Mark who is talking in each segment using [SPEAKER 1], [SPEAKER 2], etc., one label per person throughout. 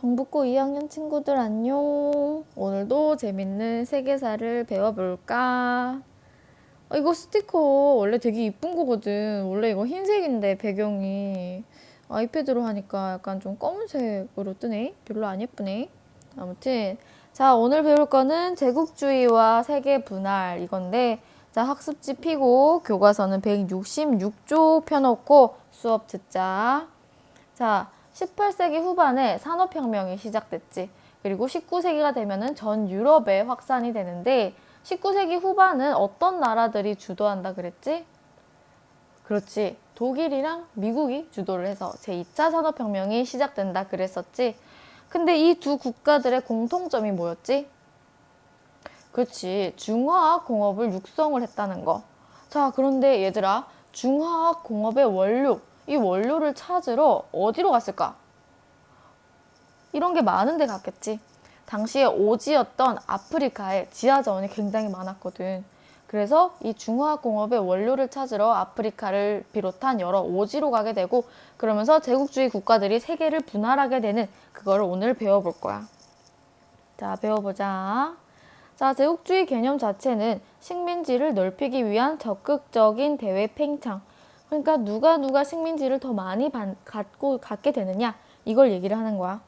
[SPEAKER 1] 경북고 2학년 친구들 안녕. 오늘도 재밌는 세계사를 배워볼까? 어, 이거 스티커 원래 되게 이쁜 거거든. 원래 이거 흰색인데 배경이 아이패드로 하니까 약간 좀 검은색으로 뜨네. 별로 안 예쁘네. 아무튼 자 오늘 배울 거는 제국주의와 세계 분할 이건데 자 학습지 피고 교과서는 166쪽 펴놓고 수업 듣자. 자 18세기 후반에 산업혁명이 시작됐지. 그리고 19세기가 되면은 전 유럽에 확산이 되는데 19세기 후반은 어떤 나라들이 주도한다 그랬지? 그렇지. 독일이랑 미국이 주도를 해서 제2차 산업혁명이 시작된다 그랬었지. 근데 이 두 국가들의 공통점이 뭐였지? 그렇지. 중화학 공업을 육성을 했다는 거. 자, 그런데 얘들아, 중화학 공업의 원료, 이 원료를 찾으러 어디로 갔을까? 이런 게 많은 데 갔겠지. 당시에 오지였던 아프리카에 지하 자원이 굉장히 많았거든. 그래서 이 중화학 공업의 원료를 찾으러 아프리카를 비롯한 여러 오지로 가게 되고 그러면서 제국주의 국가들이 세계를 분할하게 되는 그거를 오늘 배워볼 거야. 자, 배워보자. 자, 제국주의 개념 자체는 식민지를 넓히기 위한 적극적인 대외 팽창. 그러니까 누가 누가 식민지를 더 많이 반- 갖고 갖게 되느냐 이걸 얘기를 하는 거야.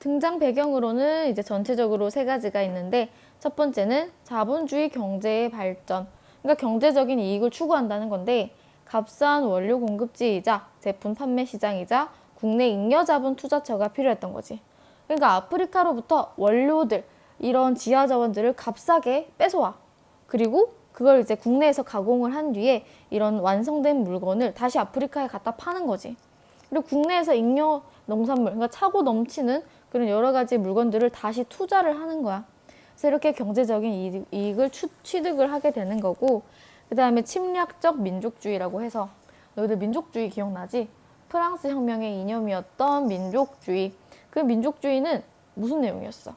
[SPEAKER 1] 등장 배경으로는 이제 전체적으로 세 가지가 있는데 첫 번째는 자본주의 경제의 발전. 그러니까 경제적인 이익을 추구한다는 건데 값싼 원료 공급지이자 제품 판매 시장이자 국내 잉여 자본 투자처가 필요했던 거지. 그러니까 아프리카로부터 원료들 이런 지하 자원들을 값싸게 뺏어와. 그리고 그걸 이제 국내에서 가공을 한 뒤에 이런 완성된 물건을 다시 아프리카에 갖다 파는 거지. 그리고 국내에서 잉여 농산물, 그러니까 차고 넘치는 그런 여러 가지 물건들을 다시 투자를 하는 거야. 그래서 이렇게 경제적인 이익- 추, 취득을 하게 되는 거고, 그 다음에 침략적 민족주의라고 해서, 너희들 민족주의 기억나지? 프랑스 혁명의 이념이었던 민족주의. 그 민족주의는 무슨 내용이었어?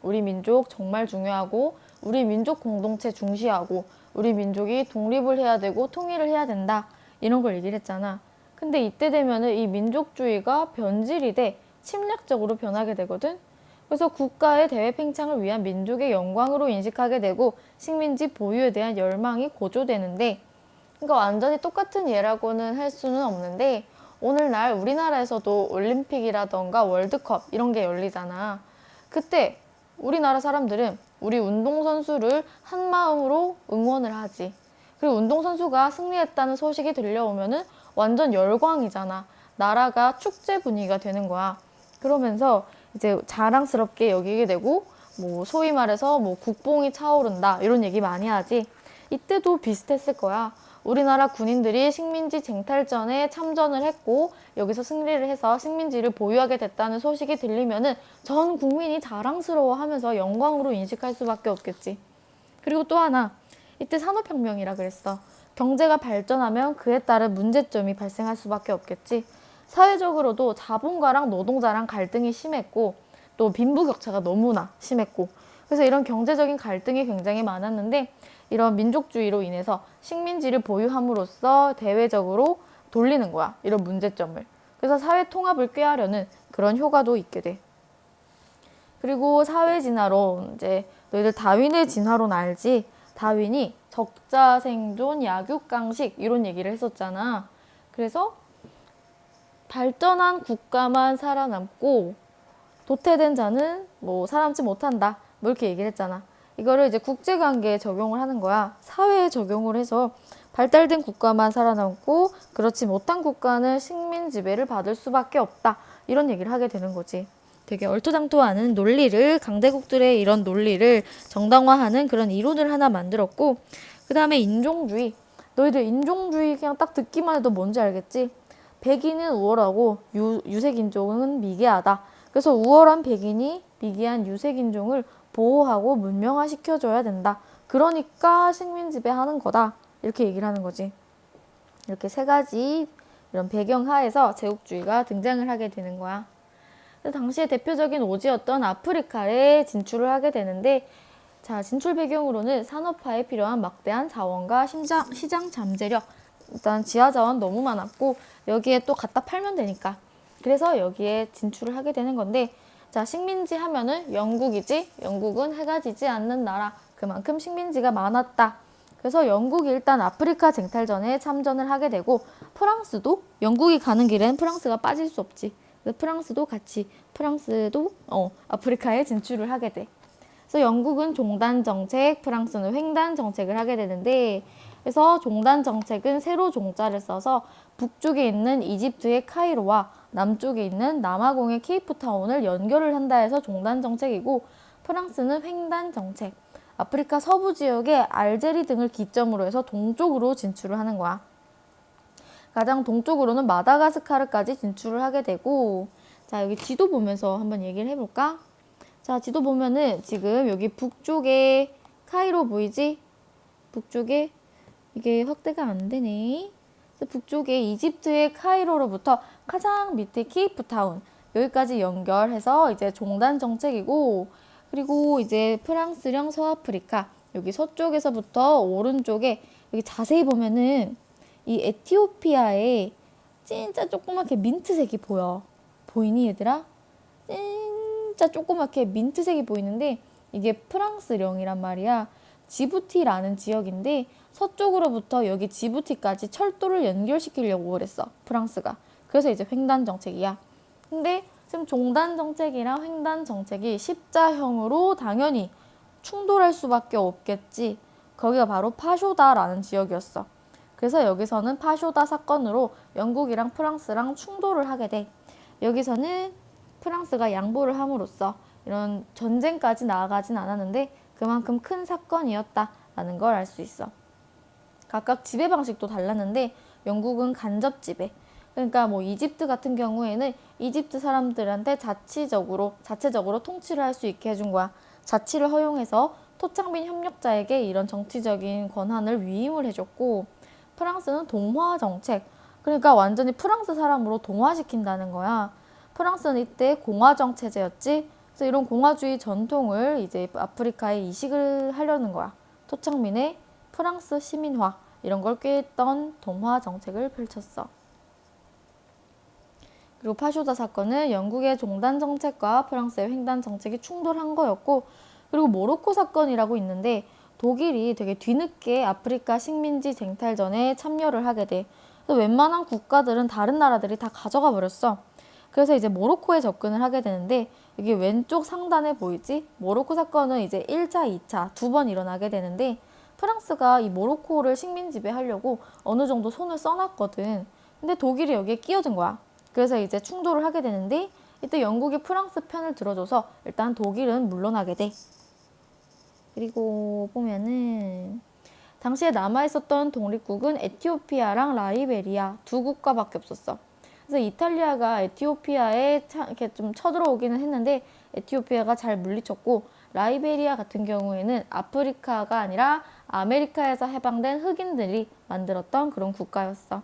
[SPEAKER 1] 우리 민족 정말 중요하고, 우리 민족 공동체 중시하고, 우리 민족이 독립을 해야 되고, 통일을 해야 된다. 이런 걸 얘기를 했잖아. 근데 이때 되면은 이 민족주의가 변질이 돼 침략적으로 변하게 되거든. 그래서 국가의 대외 팽창을 위한 민족의 영광으로 인식하게 되고 식민지 보유에 대한 열망이 고조되는데 그러니까 완전히 똑같은 예라고는 할 수는 없는데 오늘날 우리나라에서도 올림픽이라던가 월드컵 이런 게 열리잖아. 그때 우리나라 사람들은 우리 운동선수를 한 마음으로 응원을 하지. 그리고 운동선수가 승리했다는 소식이 들려오면은 완전 열광이잖아. 나라가 축제 분위기가 되는 거야. 그러면서 이제 자랑스럽게 여기게 되고 뭐 소위 말해서 뭐 국뽕이 차오른다 이런 얘기 많이 하지. 이때도 비슷했을 거야. 우리나라 군인들이 식민지 쟁탈전에 참전을 했고 여기서 승리를 해서 식민지를 보유하게 됐다는 소식이 들리면은 전 국민이 자랑스러워하면서 영광으로 인식할 수밖에 없겠지. 그리고 또 하나 이때 산업혁명이라 그랬어. 경제가 발전하면 그에 따른 문제점이 발생할 수밖에 없겠지. 사회적으로도 자본가랑 노동자랑 갈등이 심했고 또 빈부격차가 너무나 심했고 그래서 이런 경제적인 갈등이 굉장히 많았는데 이런 민족주의로 인해서 식민지를 보유함으로써 대외적으로 돌리는 거야. 이런 문제점을. 그래서 사회 통합을 꾀하려는 그런 효과도 있게 돼. 그리고 사회 진화론 이제 너희들 다윈의 진화론 알지? 다윈이 적자 생존 약육강식 이런 얘기를 했었잖아. 그래서 발전한 국가만 살아남고 도태된 자는 뭐 살아남지 못한다. 뭐 이렇게 얘기를 했잖아. 이거를 이제 국제 관계에 적용을 하는 거야. 사회에 적용을 해서 발달된 국가만 살아남고 그렇지 못한 국가는 식민 지배를 받을 수밖에 없다. 이런 얘기를 하게 되는 거지. 되게 얼토당토하는 논리를 강대국들의 이런 논리를 정당화하는 그런 이론을 하나 만들었고 그 다음에 인종주의. 너희들 인종주의 그냥 딱 듣기만 해도 뭔지 알겠지? 백인은 우월하고 유, 유색인종은 미개하다. 그래서 우월한 백인이 미개한 유색인종을 보호하고 문명화시켜줘야 된다. 그러니까 식민 지배하는 거다. 이렇게 얘기를 하는 거지. 이렇게 세 가지 이런 배경 하에서 제국주의가 등장을 하게 되는 거야. 당시에 대표적인 오지였던 아프리카에 진출을 하게 되는데 자 진출 배경으로는 산업화에 필요한 막대한 자원과 심장, 시장 잠재력 일단 지하 자원 너무 많았고 여기에 또 갖다 팔면 되니까 그래서 여기에 진출을 하게 되는 건데 자 식민지 하면은 영국이지 영국은 해가 지지 않는 나라 그만큼 식민지가 많았다. 그래서 영국이 일단 아프리카 쟁탈전에 참전을 하게 되고 프랑스도 영국이 가는 길엔 프랑스가 빠질 수 없지. 그래서 프랑스도 같이 프랑스도 어, 아프리카에 진출을 하게 돼. 그래서 영국은 종단 정책, 프랑스는 횡단 정책을 하게 되는데 그래서 종단 정책은 세로 종자를 써서 북쪽에 있는 이집트의 카이로와 남쪽에 있는 남아공의 케이프타운을 연결을 한다 해서 종단 정책이고 프랑스는 횡단 정책. 아프리카 서부 지역의 알제리 등을 기점으로 해서 동쪽으로 진출을 하는 거야. 가장 동쪽으로는 마다가스카르까지 진출을 하게 되고 자 여기 지도 보면서 한번 얘기를 해 볼까? 자 지도 보면은 지금 여기 북쪽에 카이로 보이지? 북쪽에 이게 확대가 안 되네. 북쪽에 이집트의 카이로로부터 가장 밑에 케이프타운 여기까지 연결해서 이제 종단 정책이고 그리고 이제 프랑스령 서아프리카 여기 서쪽에서부터 오른쪽에 여기 자세히 보면은 이 에티오피아에 진짜 조그맣게 민트색이 보여. 보이니 얘들아? 진짜 조그맣게 민트색이 보이는데 이게 프랑스령이란 말이야. 지부티라는 지역인데 서쪽으로부터 여기 지부티까지 철도를 연결시키려고 그랬어. 프랑스가. 그래서 이제 횡단 정책이야. 근데 지금 종단 정책이랑 횡단 정책이 십자형으로 당연히 충돌할 수밖에 없겠지. 거기가 바로 파쇼다라는 지역이었어. 그래서 여기서는 파쇼다 사건으로 영국이랑 프랑스랑 충돌을 하게 돼. 여기서는 프랑스가 양보를 함으로써 이런 전쟁까지 나아가진 않았는데 그만큼 큰 사건이었다라는 걸 알 수 있어. 각각 지배 방식도 달랐는데 영국은 간접 지배. 그러니까 뭐 이집트 같은 경우에는 이집트 사람들한테 자치적으로 자체적으로 통치를 할 수 있게 해준 거야. 자치를 허용해서 토착민 협력자에게 이런 정치적인 권한을 위임을 해줬고 프랑스는 동화 정책. 그러니까 완전히 프랑스 사람으로 동화시킨다는 거야. 프랑스는 이때 공화정 체제였지. 그래서 이런 공화주의 전통을 이제 아프리카에 이식을 하려는 거야. 토착민의 프랑스 시민화 이런 걸 꾀했던 동화 정책을 펼쳤어. 그리고 파쇼다 사건은 영국의 종단 정책과 프랑스의 횡단 정책이 충돌한 거였고 그리고 모로코 사건이라고 있는데 독일이 되게 뒤늦게 아프리카 식민지 쟁탈전에 참여를 하게 돼. 그래서 웬만한 국가들은 다른 나라들이 다 가져가 버렸어. 그래서 이제 모로코에 접근을 하게 되는데 여기 왼쪽 상단에 보이지? 모로코 사건은 이제 1차, 2차 두 번 일어나게 되는데 프랑스가 이 모로코를 식민 지배하려고 어느 정도 손을 써놨거든. 근데 독일이 여기에 끼어든 거야. 그래서 이제 충돌을 하게 되는데 이때 영국이 프랑스 편을 들어줘서 일단 독일은 물러나게 돼. 그리고 보면은 당시에 남아 있었던 독립국은 에티오피아랑 라이베리아 두 국가밖에 없었어. 그래서 이탈리아가 에티오피아에 차, 이렇게 좀 쳐들어오기는 했는데 에티오피아가 잘 물리쳤고 라이베리아 같은 경우에는 아프리카가 아니라 아메리카에서 해방된 흑인들이 만들었던 그런 국가였어.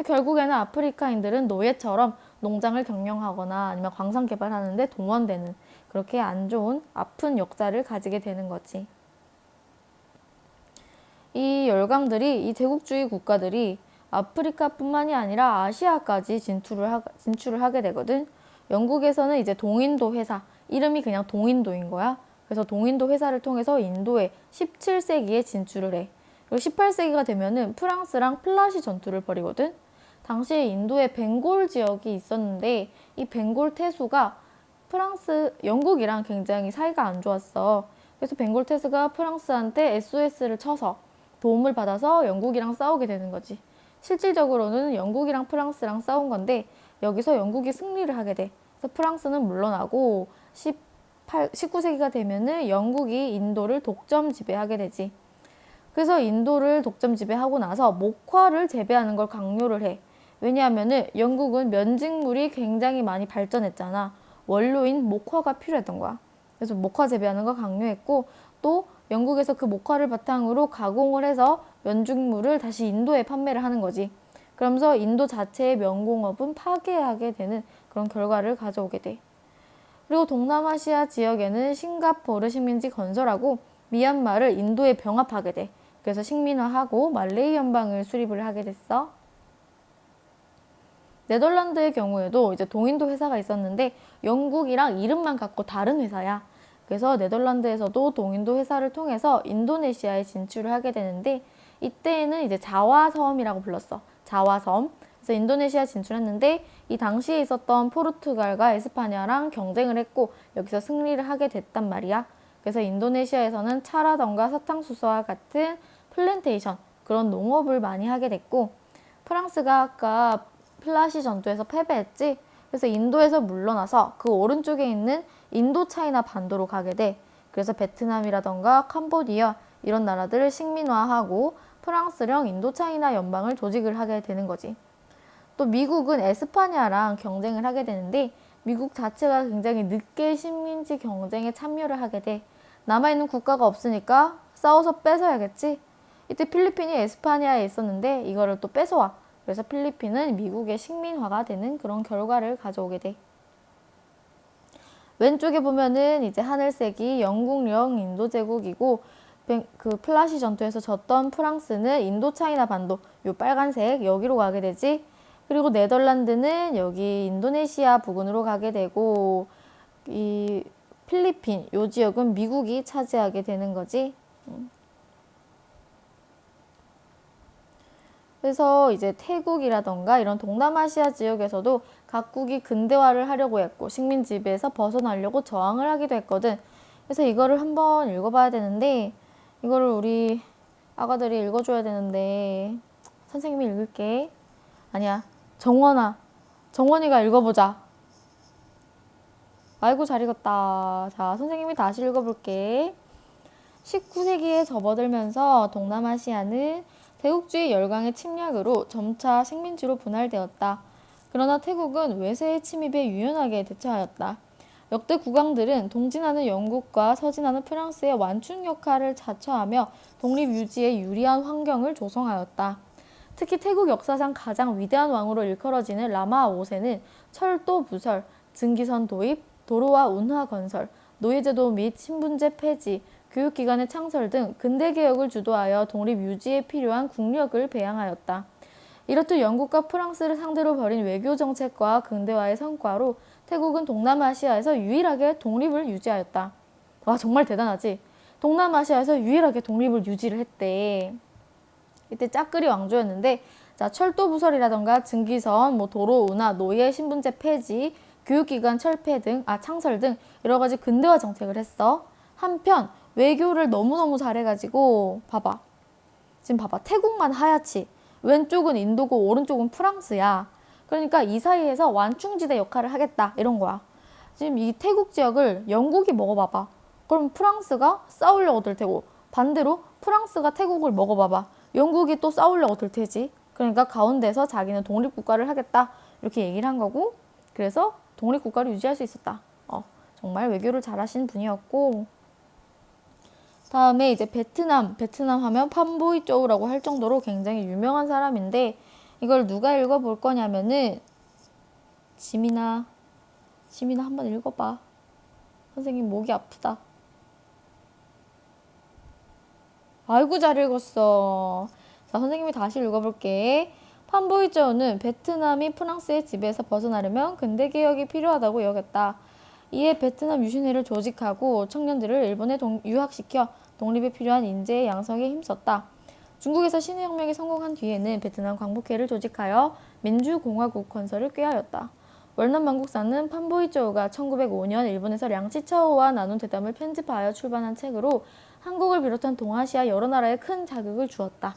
[SPEAKER 1] 결국에는 아프리카인들은 노예처럼 농장을 경영하거나 아니면 광산 개발하는데 동원되는 그렇게 안 좋은 아픈 역사를 가지게 되는 거지. 이 열강들이 이 제국주의 국가들이 아프리카뿐만이 아니라 아시아까지 진출을, 하, 진출을 하게 되거든. 영국에서는 이제 동인도 회사, 이름이 그냥 동인도인 거야. 그래서 동인도 회사를 통해서 인도에 17세기에 진출을 해. 그리고 18세기가 되면은 프랑스랑 플라시 전투를 벌이거든. 당시에 인도에 벵골 지역이 있었는데 이 벵골 태수가 프랑스, 영국이랑 굉장히 사이가 안 좋았어. 그래서 벵골 태수가 프랑스한테 SOS를 쳐서 도움을 받아서 영국이랑 싸우게 되는 거지. 실질적으로는 영국이랑 프랑스랑 싸운 건데 여기서 영국이 승리를 하게 돼. 그래서 프랑스는 물러나고 18, 19세기가 되면은 영국이 인도를 독점 지배하게 되지. 그래서 인도를 독점 지배하고 나서 목화를 재배하는 걸 강요를 해. 왜냐하면은 영국은 면직물이 굉장히 많이 발전했잖아. 원료인 목화가 필요했던 거야. 그래서 목화 재배하는 걸 강요했고 또 영국에서 그 목화를 바탕으로 가공을 해서 면직물을 다시 인도에 판매를 하는 거지. 그러면서 인도 자체의 명공업은 파괴하게 되는 그런 결과를 가져오게 돼. 그리고 동남아시아 지역에는 싱가포르 식민지 건설하고 미얀마를 인도에 병합하게 돼. 그래서 식민화하고 말레이 연방을 수립을 하게 됐어. 네덜란드의 경우에도 이제 동인도 회사가 있었는데 영국이랑 이름만 갖고 다른 회사야. 그래서 네덜란드에서도 동인도 회사를 통해서 인도네시아에 진출을 하게 되는데 이때에는 이제 자와섬이라고 불렀어. 자와섬. 그래서 인도네시아 진출했는데 이 당시에 있었던 포르투갈과 에스파냐랑 경쟁을 했고 여기서 승리를 하게 됐단 말이야. 그래서 인도네시아에서는 차라던가 사탕수수와 같은 플랜테이션 그런 농업을 많이 하게 됐고 프랑스가 아까 플라시 전투에서 패배했지. 그래서 인도에서 물러나서 그 오른쪽에 있는 인도 차이나 반도로 가게 돼. 그래서 베트남이라던가 캄보디아 이런 나라들을 식민화하고 프랑스령 인도 차이나 연방을 조직을 하게 되는 거지. 또 미국은 에스파냐랑 경쟁을 하게 되는데 미국 자체가 굉장히 늦게 식민지 경쟁에 참여를 하게 돼. 남아있는 국가가 없으니까 싸워서 뺏어야겠지. 이때 필리핀이 에스파냐에 있었는데 이거를 또 뺏어와. 그래서 필리핀은 미국의 식민화가 되는 그런 결과를 가져오게 돼. 왼쪽에 보면은 이제 하늘색이 영국령 인도 제국이고 뱅- 그 플라시 전투에서 졌던 프랑스는 인도 차이나 반도 요 빨간색 여기로 가게 되지. 그리고 네덜란드는 여기 인도네시아 부근으로 가게 되고 이 필리핀 요 지역은 미국이 차지하게 되는 거지. 그래서 이제 태국이라던가 이런 동남아시아 지역에서도 각국이 근대화를 하려고 했고 식민 지배에서 벗어나려고 저항을 하기도 했거든. 그래서 이거를 한번 읽어봐야 되는데 이거를 우리 아가들이 읽어줘야 되는데 선생님이 읽을게. 아니야. 정원아. 정원이가 읽어보자. 아이고 잘 읽었다. 자, 선생님이 다시 읽어볼게. 19세기에 접어들면서 동남아시아는 대국주의 열강의 침략으로 점차 식민지로 분할되었다. 그러나 태국은 외세의 침입에 유연하게 대처하였다. 역대 국왕들은 동진하는 영국과 서진하는 프랑스의 완충 역할을 자처하며 독립 유지에 유리한 환경을 조성하였다. 특히 태국 역사상 가장 위대한 왕으로 일컬어지는 라마 5세는 철도 부설, 증기선 도입, 도로와 운하 건설, 노예제도 및 신분제 폐지, 교육기관의 창설 등 근대 개혁을 주도하여 독립 유지에 필요한 국력을 배양하였다. 이렇듯 영국과 프랑스를 상대로 벌인 외교 정책과 근대화의 성과로 태국은 동남아시아에서 유일하게 독립을 유지하였다. 와 정말 대단하지? 동남아시아에서 유일하게 독립을 유지를 했대. 이때 짜끄리 왕조였는데 자 철도 부설이라던가 증기선, 뭐 도로 운하, 노예 신분제 폐지, 교육기관 철폐 등, 아 창설 등 여러 가지 근대화 정책을 했어. 한편 외교를 너무너무 잘해가지고 봐봐. 지금 봐봐. 태국만 하얗지. 왼쪽은 인도고 오른쪽은 프랑스야. 그러니까 이 사이에서 완충지대 역할을 하겠다 이런 거야. 지금 이 태국 지역을 영국이 먹어봐봐. 그럼 프랑스가 싸우려고 들 테고 반대로 프랑스가 태국을 먹어봐봐. 영국이 또 싸우려고 들 테지. 그러니까 가운데서 자기는 독립국가를 하겠다 이렇게 얘기를 한 거고 그래서 독립국가를 유지할 수 있었다. 어, 정말 외교를 잘하신 분이었고 다음에 이제 베트남, 베트남 하면 판보이 쪼우라고 할 정도로 굉장히 유명한 사람인데 이걸 누가 읽어볼 거냐면은 지민아, 지민아 한번 읽어봐. 선생님 목이 아프다. 아이고 잘 읽었어. 자, 선생님이 다시 읽어볼게. 판보이 쪼우는 베트남이 프랑스의 지배에서 벗어나려면 근대 개혁이 필요하다고 여겼다. 이에 베트남 유신회를 조직하고 청년들을 일본에 동, 유학시켜 독립에 필요한 인재의 양성에 힘썼다. 중국에서 신해혁명이 성공한 뒤에는 베트남 광복회를 조직하여 민주공화국 건설을 꾀하였다. 월남 만국사는 판보이조우가 1905년 일본에서 량치차오와 나눈 대담을 편집하여 출판한 책으로 한국을 비롯한 동아시아 여러 나라에 큰 자극을 주었다.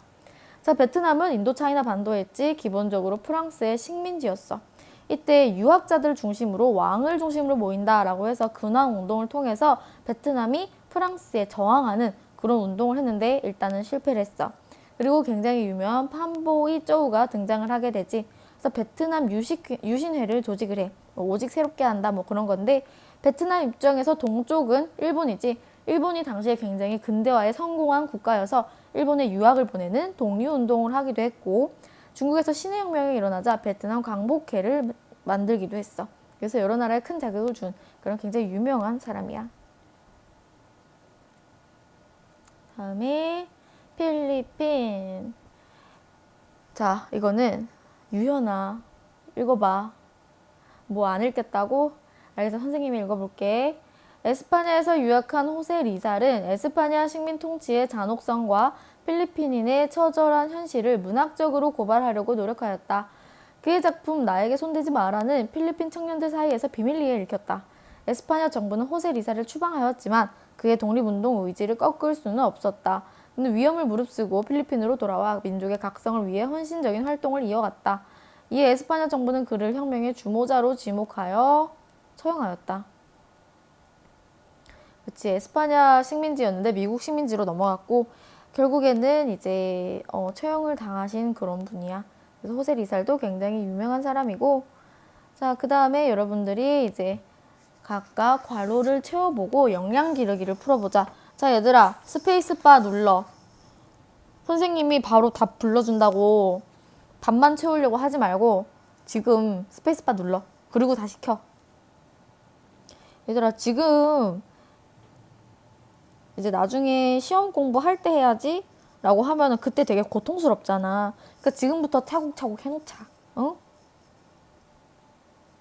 [SPEAKER 1] 자, 베트남은 인도차이나 반도에 있지 기본적으로 프랑스의 식민지였어. 이때 유학자들 중심으로 왕을 중심으로 모인다라고 해서 근황 운동을 통해서 베트남이 프랑스에 저항하는 그런 운동을 했는데 일단은 실패를 했어. 그리고 굉장히 유명한 판보이 쪼우가 등장을 하게 되지. 그래서 베트남 유식, 유신회를 조직을 해. 뭐 오직 새롭게 한다 뭐 그런 건데 베트남 입장에서 동쪽은 일본이지. 일본이 당시에 굉장히 근대화에 성공한 국가여서 일본에 유학을 보내는 독립운동을 하기도 했고 중국에서 신해혁명이 일어나자 베트남 광복회를 만들기도 했어. 그래서 여러 나라에 큰 자극을 준 그런 굉장히 유명한 사람이야. 다음에 필리핀. 자, 이거는 유연아. 읽어봐. 뭐 안 읽겠다고? 알겠어. 선생님이 읽어볼게. 에스파냐에서 유학한 호세 리살은 에스파냐 식민 통치의 잔혹성과 필리핀인의 처절한 현실을 문학적으로 고발하려고 노력하였다. 그의 작품 나에게 손대지 마라는 필리핀 청년들 사이에서 비밀리에 읽혔다. 에스파냐 정부는 호세 리살을 추방하였지만 그의 독립운동 의지를 꺾을 수는 없었다. 그는 위험을 무릅쓰고 필리핀으로 돌아와 민족의 각성을 위해 헌신적인 활동을 이어갔다. 이에 에스파냐 정부는 그를 혁명의 주모자로 지목하여 처형하였다. 그치 에스파냐 식민지였는데 미국 식민지로 넘어갔고 결국에는 이제 어, 처형을 당하신 그런 분이야. 그래서 호세 리살도 굉장히 유명한 사람이고 자 그 다음에 여러분들이 이제 각각 괄호를 채워보고 영양 기르기를 풀어보자. 자 얘들아 스페이스바 눌러. 선생님이 바로 답 불러준다고 답만 채우려고 하지 말고 지금 스페이스바 눌러. 그리고 다시 켜. 얘들아 지금 이제 나중에 시험 공부할 때 해야지 라고 하면은 그때 되게 고통스럽잖아. 그러니까 지금부터 차곡차곡 해놓자. 어?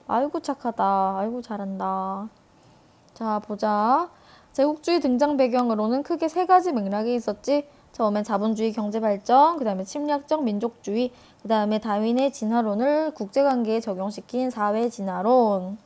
[SPEAKER 1] 아이고 착하다. 아이고 잘한다. 자 보자. 제국주의 등장 배경으로는 크게 세 가지 맥락이 있었지. 처음엔 자본주의 경제 발전, 그 다음에 침략적 민족주의, 그 다음에 다윈의 진화론을 국제관계에 적용시킨 사회 진화론.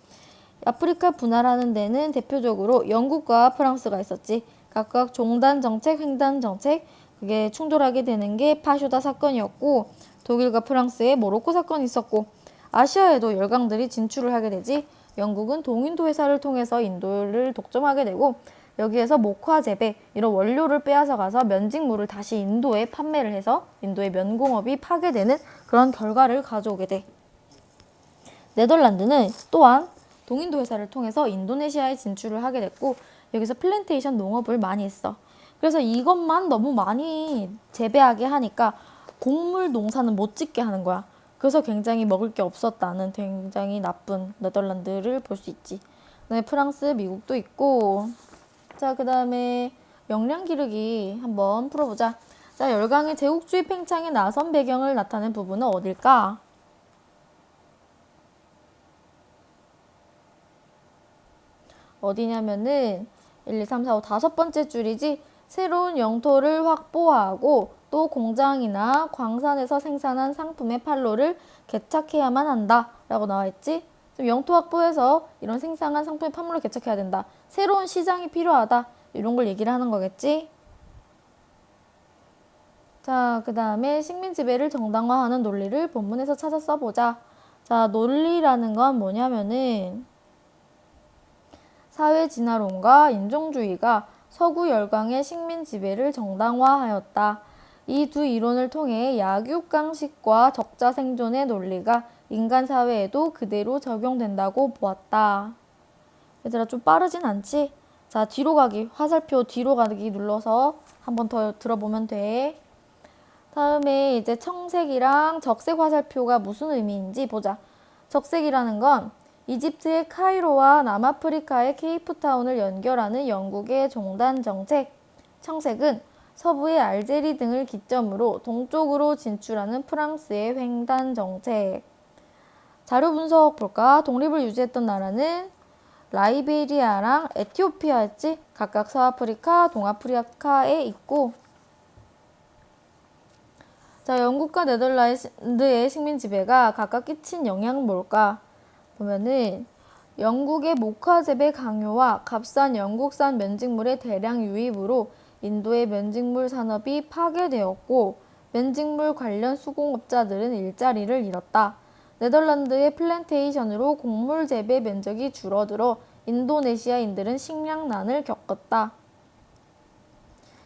[SPEAKER 1] 아프리카 분화라는 데는 대표적으로 영국과 프랑스가 있었지. 각각 종단 정책, 횡단 정책, 그게 충돌하게 되는 게 파쇼다 사건이었고, 독일과 프랑스의 모로코 사건이 있었고, 아시아에도 열강들이 진출을 하게 되지. 영국은 동인도 회사를 통해서 인도를 독점하게 되고, 여기에서 목화 재배 이런 원료를 빼앗아 가서 면직물을 다시 인도에 판매를 해서 인도의 면공업이 파괴되는 그런 결과를 가져오게 돼. 네덜란드는 또한 동인도 회사를 통해서 인도네시아에 진출을 하게 됐고 여기서 플랜테이션 농업을 많이 했어. 그래서 이것만 너무 많이 재배하게 하니까 곡물 농사는 못 짓게 하는 거야. 그래서 굉장히 먹을 게 없었다는 굉장히 나쁜 네덜란드를 볼 수 있지. 그다음에 프랑스, 미국도 있고 자, 그 다음에 영양 기르기 한번 풀어보자. 자, 열강의 제국주의 팽창에 나선 배경을 나타낸 부분은 어딜까? 어디냐면은 1, 2, 3, 4, 5 다섯 번째 줄이지 새로운 영토를 확보하고 또 공장이나 광산에서 생산한 상품의 판로를 개척해야만 한다 라고 나와 있지 영토 확보해서 이런 생산한 상품의 판로를 개척해야 된다 새로운 시장이 필요하다 이런 걸 얘기를 하는 거겠지 자, 그 다음에 식민 지배를 정당화하는 논리를 본문에서 찾아 써보자. 자, 논리라는 건 뭐냐면은 사회 진화론과 인종주의가 서구 열강의 식민 지배를 정당화하였다. 이 두 이론을 통해 약육강식과 적자 생존의 논리가 인간 사회에도 그대로 적용된다고 보았다. 얘들아 좀 빠르진 않지? 자, 뒤로 가기. 화살표 뒤로 가기 눌러서 한 번 더 들어보면 돼. 다음에 이제 청색이랑 적색 화살표가 무슨 의미인지 보자. 적색이라는 건 이집트의 카이로와 남아프리카의 케이프타운을 연결하는 영국의 종단 정책. 청색은 서부의 알제리 등을 기점으로 동쪽으로 진출하는 프랑스의 횡단 정책. 자료 분석 볼까? 독립을 유지했던 나라는 라이베리아랑 에티오피아였지? 각각 서아프리카, 동아프리카에 있고 자, 영국과 네덜란드의 식민 지배가 각각 끼친 영향은 뭘까? 보면은 영국의 목화 재배 강요와 값싼 영국산 면직물의 대량 유입으로 인도의 면직물 산업이 파괴되었고 면직물 관련 수공업자들은 일자리를 잃었다. 네덜란드의 플랜테이션으로 곡물 재배 면적이 줄어들어 인도네시아인들은 식량난을 겪었다.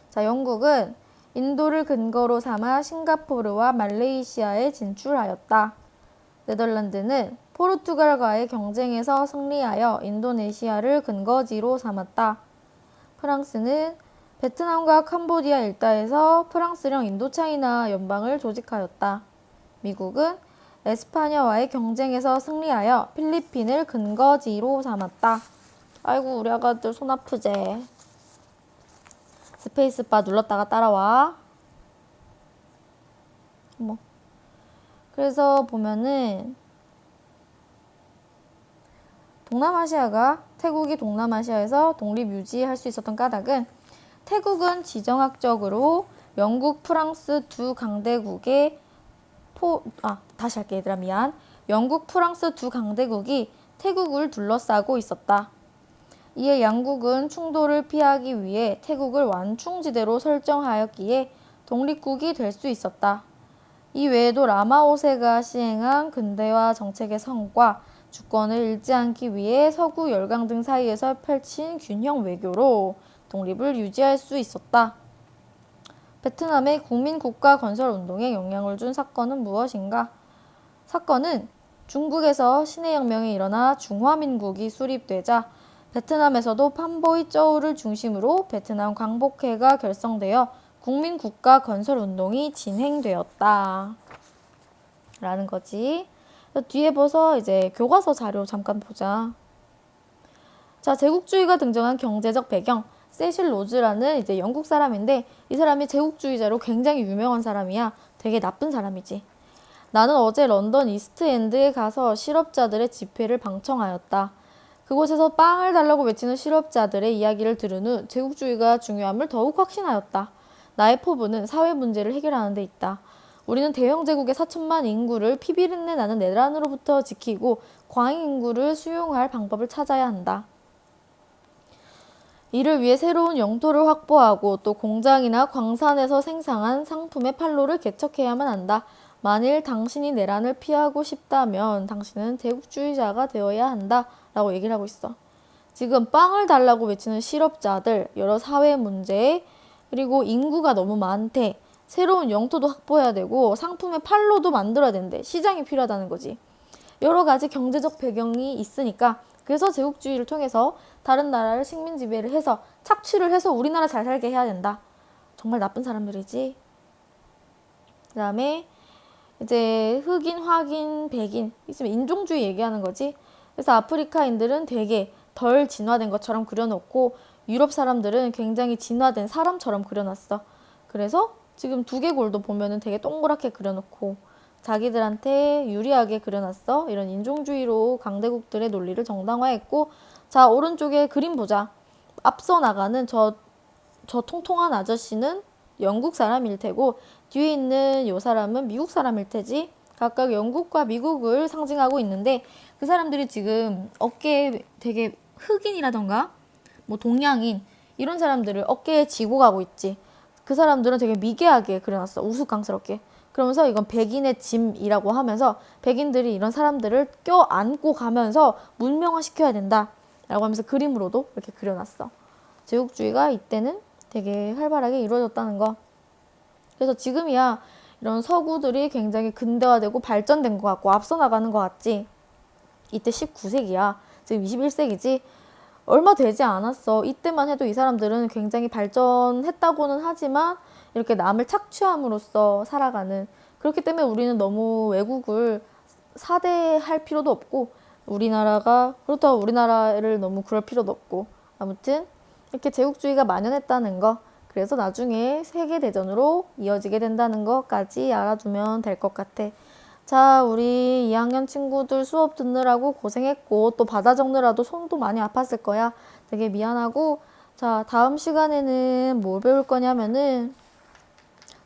[SPEAKER 1] 자, 영국은 인도를 근거로 삼아 싱가포르와 말레이시아에 진출하였다. 네덜란드는 포르투갈과의 경쟁에서 승리하여 인도네시아를 근거지로 삼았다. 프랑스는 베트남과 캄보디아 일대에서 프랑스령 인도차이나 연방을 조직하였다. 미국은 에스파냐와의 경쟁에서 승리하여 필리핀을 근거지로 삼았다. 아이고 우리 아가들 손 아프제. 스페이스바 눌렀다가 따라와. 뭐. 그래서 보면은 동남아시아가 태국이 동남아시아에서 독립 유지할 수 있었던 까닭은 태국은 지정학적으로 영국, 프랑스 두 강대국의 포, 아, 다시 할게, 얘들아, 미안. 영국, 프랑스 두 강대국이 태국을 둘러싸고 있었다. 이에 양국은 충돌을 피하기 위해 태국을 완충지대로 설정하였기에 독립국이 될 수 있었다. 이 외에도 라마 5세가 시행한 근대화 정책의 성과, 주권을 잃지 않기 위해 서구 열강 등 사이에서 펼친 균형 외교로 독립을 유지할 수 있었다. 베트남의 국민 국가 건설 운동에 영향을 준 사건은 무엇인가? 사건은 중국에서 신해혁명이 일어나 중화민국이 수립되자 베트남에서도 판보이 저우를 중심으로 베트남 광복회가 결성되어 국민 국가 건설 운동이 진행되었다. 라는 거지. 뒤에 보서 이제 교과서 자료 잠깐 보자. 자, 제국주의가 등장한 경제적 배경. 세실 로즈라는 이제 영국 사람인데 이 사람이 제국주의자로 굉장히 유명한 사람이야. 되게 나쁜 사람이지. 나는 어제 런던 이스트엔드에 가서 실업자들의 집회를 방청하였다. 그곳에서 빵을 달라고 외치는 실업자들의 이야기를 들은 후 제국주의가 중요함을 더욱 확신하였다. 나의 포부는 사회 문제를 해결하는 데 있다. 우리는 대영 제국의 4천만 인구를 피비린내 나는 내란으로부터 지키고 광인 인구를 수용할 방법을 찾아야 한다. 이를 위해 새로운 영토를 확보하고 또 공장이나 광산에서 생산한 상품의 판로를 개척해야만 한다. 만일 당신이 내란을 피하고 싶다면 당신은 제국주의자가 되어야 한다. 라고 얘기를 하고 있어. 지금 빵을 달라고 외치는 실업자들, 여러 사회 문제, 그리고 인구가 너무 많대. 새로운 영토도 확보해야 되고 상품의 판로도 만들어야 된대. 시장이 필요하다는 거지. 여러 가지 경제적 배경이 있으니까 그래서 제국주의를 통해서 다른 나라를 식민 지배를 해서 착취를 해서 우리나라 잘 살게 해야 된다. 정말 나쁜 사람들이지. 그다음에 이제 흑인, 화긴, 백인 있으면 인종주의 얘기하는 거지. 그래서 아프리카인들은 되게 덜 진화된 것처럼 그려놓고 유럽 사람들은 굉장히 진화된 사람처럼 그려놨어. 그래서 지금 두개골도 보면은 되게 동그랗게 그려놓고 자기들한테 유리하게 그려놨어. 이런 인종주의로 강대국들의 논리를 정당화했고, 자, 오른쪽에 그림 보자. 앞서 나가는 저, 저 통통한 아저씨는 영국 사람일 테고, 뒤에 있는 요 사람은 미국 사람일 테지. 각각 영국과 미국을 상징하고 있는데, 그 사람들이 지금 어깨에 되게 흑인이라던가, 뭐 동양인, 이런 사람들을 어깨에 지고 가고 있지. 그 사람들은 되게 미개하게 그려놨어. 우스꽝스럽게. 그러면서 이건 백인의 짐이라고 하면서 백인들이 이런 사람들을 껴안고 가면서 문명화 시켜야 된다. 라고 하면서 그림으로도 이렇게 그려놨어. 제국주의가 이때는 되게 활발하게 이루어졌다는 거. 그래서 지금이야 이런 서구들이 굉장히 근대화되고 발전된 것 같고 앞서 나가는 것 같지. 이때 19세기야. 지금 21세기지. 얼마 되지 않았어. 이때만 해도 이 사람들은 굉장히 발전했다고는 하지만 이렇게 남을 착취함으로써 살아가는 그렇기 때문에 우리는 너무 외국을 사대할 필요도 없고 우리나라가 그렇다고 우리나라를 너무 그럴 필요도 없고 아무튼 이렇게 제국주의가 만연했다는 거 그래서 나중에 세계대전으로 이어지게 된다는 것까지 알아두면 될 것 같아. 자, 우리 2학년 친구들 수업 듣느라고 고생했고, 또 받아 적느라도 손도 많이 아팠을 거야. 되게 미안하고, 자, 다음 시간에는 뭘 배울 거냐면은,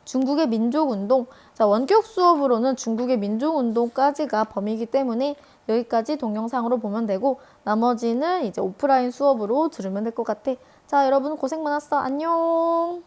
[SPEAKER 1] 중국의 민족운동. 자, 원격 수업으로는 중국의 민족운동까지가 범위이기 때문에 여기까지 동영상으로 보면 되고, 나머지는 이제 오프라인 수업으로 들으면 될 것 같아. 자, 여러분 고생 많았어. 안녕!